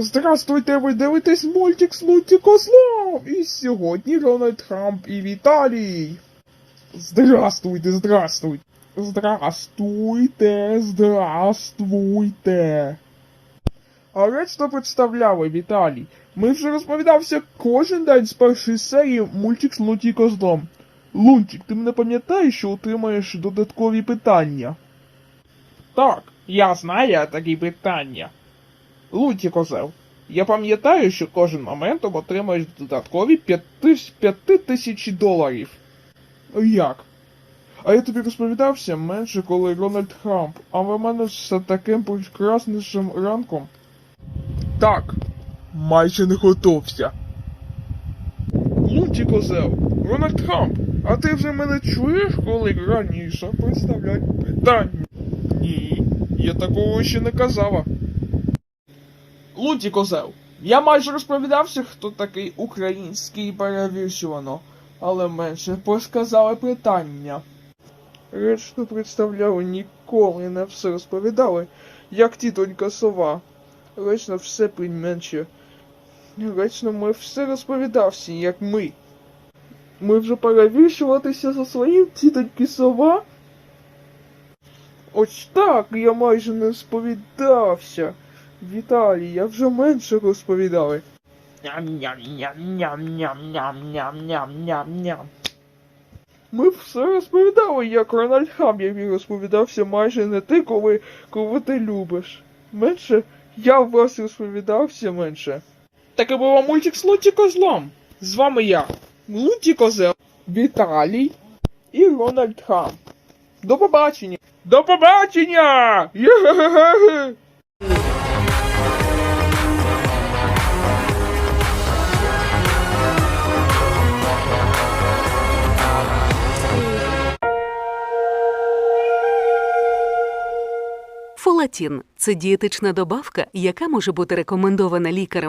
Здравствуйте, ви дивитесь мультик Слуті Козлом! І сьогодні Дональд Трамп і Віталій. Здравствуйте, здравствуйте. Здравствуйте, здравствуйте. А речно представляли, Віталій. Ми вже розповідався кожен день з першої серії мультик Слуті Лунчик, ти мене пам'ятаєш, що отримаєш додаткові питання? Так, я знаю такі питання. Луті козел. Я пам'ятаю, що кожен моментом отримаєш додаткові 5 тис- 5 тисяч доларів. Як? А я тобі розповідався менше, коли Рональд Трамп, а в мене все таким прекраснішим ранком. Так, майже не готовся. Луті козел, Рональд Трамп, а ти вже мене чуєш, коли раніше представлять питання? Ні, я такого ще не казала. Луті козел. Я майже розповідався, хто такий український перевіршувано, але менше посказали питання. Речно представляли, ніколи не все розповідали, як тітонька сова. Речно все менше. Речно ми все розповідався, як ми. Ми вже перевішуватися за своїм тітоньки сова? Ось так, я майже не сповідався. Віталій, я вже менше розповідали. Ням-ням-ням-ням-ням-ням-ням-ням-ням. Ми все розповідали, як Рональд Хам, який розповідався майже не ти, коли, коли ти любиш. Менше я в вас розповідався менше. Так і було мультик з Луті Козлом. З вами я, Луті Козел, Віталій і Рональд Хам. До побачення! До побачення! Є-ге-ге-ге! Фолатін це дієтична добавка, яка може бути рекомендована лікарем